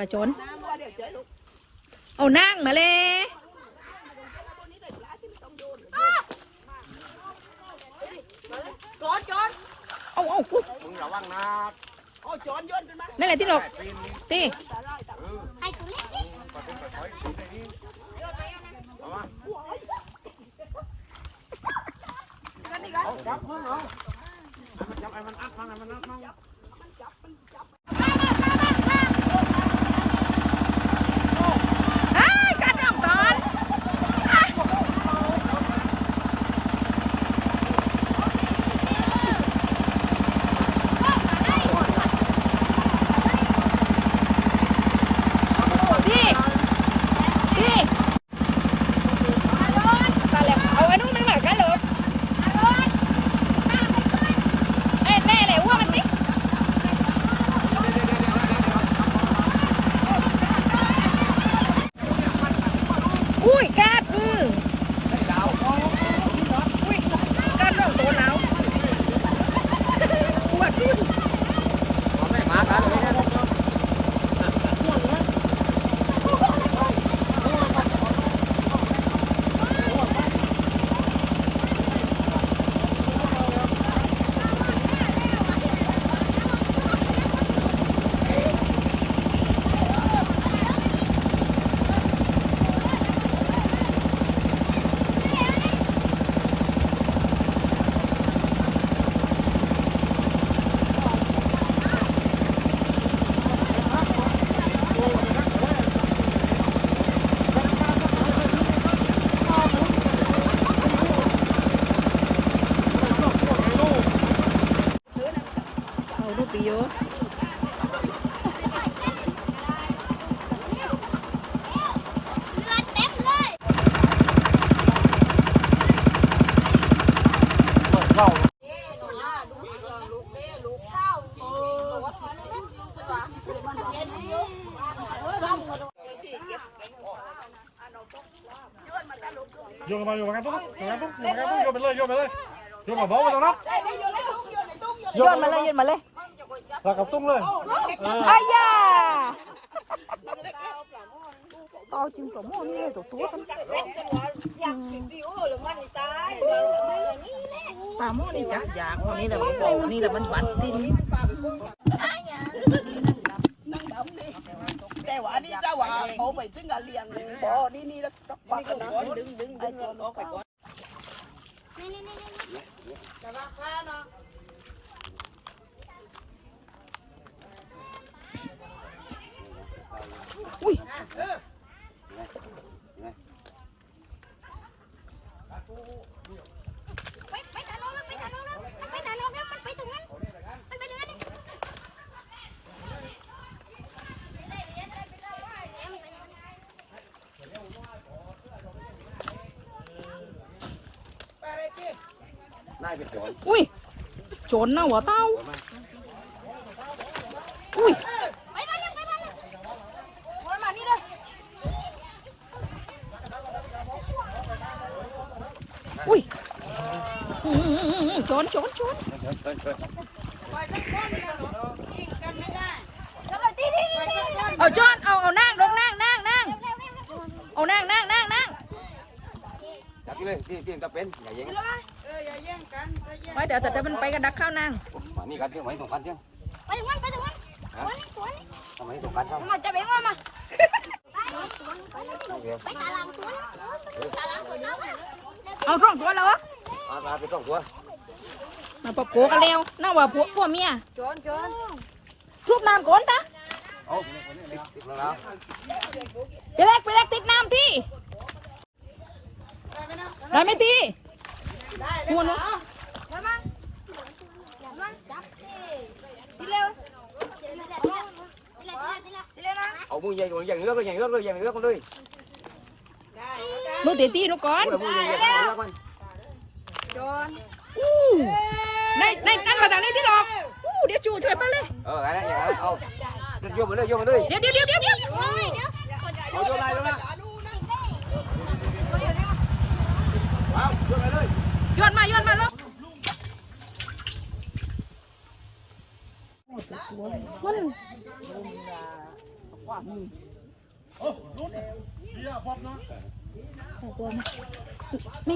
ลาจนน้ำว่าเดี๋ยวเจอลูกเอานั่งมาเลยจอนจอนเอาเอากูมึงระวังนะโอ้จอนโยนขึ้นมานั่นแหละที่หลบปีนตีให้ตัวเล็กนิดปะตุ้งไปถอยปีนได้นี่เอามาเอาจับมึงเอาให้มันจับไอ้มันอัดมันให้มันอัดมัน อ้ายกัดน้องก่อนพี่พี่ตาแหลมเอาไอ้นู่นมันเหมือนกันเหรอเอ้ยแน่เลยว่ามันสิ อุ้ยแกั video. vô vào vô vào cái tốt cái tốt cái tốt vô bên lên vô bên lên vô vào bố vào tao nó vô mà lên vô mà lên หลักกับตุ้งเลยโอ้ลูกเล็กเอออายาเอาจริงกับมอนเนี่ยตัวตัวกันอยากกินดิโอ้หรือมันตายปลาหม้อนี่จักอยากวันนี้แหละมันบอกนี่แหละมันหวานตินแต่ว่านี่เจ้าว่าเขาไปซึ่งการเลี้ยงบ่อนี่นี่แล้วต้องปักนะดึงดึงดึงออกไปก่อน อุ้ยโจรน่ะหัวเต้าอุ้ย ไปมายังไปมายัง มานี่เลยอุ้ยอืมโจรโจรโจร เดินเดินเดิน เอาโจรเอาเอานั่งลงนั่งนั่งนั่งเอานั่งนั่งนั่งนั่ง จับไปเลยที่ที่จะเป็นอย่าเย็ งไปเดี๋ยวแต่มันไปกันดักข้าวนั่งมานี่กันเที่ยวไว้ตรงกันเที่ยวไปตรงนั้นไปตรงนั้นตัวนี้ตัวนี้ทำไมตรงกันครับมาจะไปงอมาไปตาลังตัวตาลังตัวน้องเอาสองตัวแล้ววะมามาไปต้องตัวมาปะโกกันแล้วน่าว่าพวกพวกเมียจนจนทุบน้ำก่อนตาเอาติดติดแล้วไปแรกไปแรกติดน้ำที่ได้ไหมตีหัวหนูเอามือใหญ่กว่าใหญ่เลือกเลยใหญ่เลือกเลยใหญ่เลือกเลยมือตีตีหนูก่อนมือใหญ่ใหญ่เลือกมันอู้ในในนั่นมาท Mua nó. Ủa mua dây còn dằn nước, dằn nước, dằn nước con đi. Mua tí tí nó con. Này, này, ăn vào thằng này tí đọc. Đĩa chù trời bắt lên. Ờ, cái này, ờ. Vô mình đi, vô mình đi. đi đi điêu, đi điêu. Vô, vô này luôn á. Wow, vô này đi. ยวเดี๋ยวเดี๋ยวเดี๋ยวเดี๋ยวเอนมาโยนมาเลยโยนมาโยนมาลูกมันโอ้ลุ้นเดี๋ยวบนะน่กลัวไหมไม่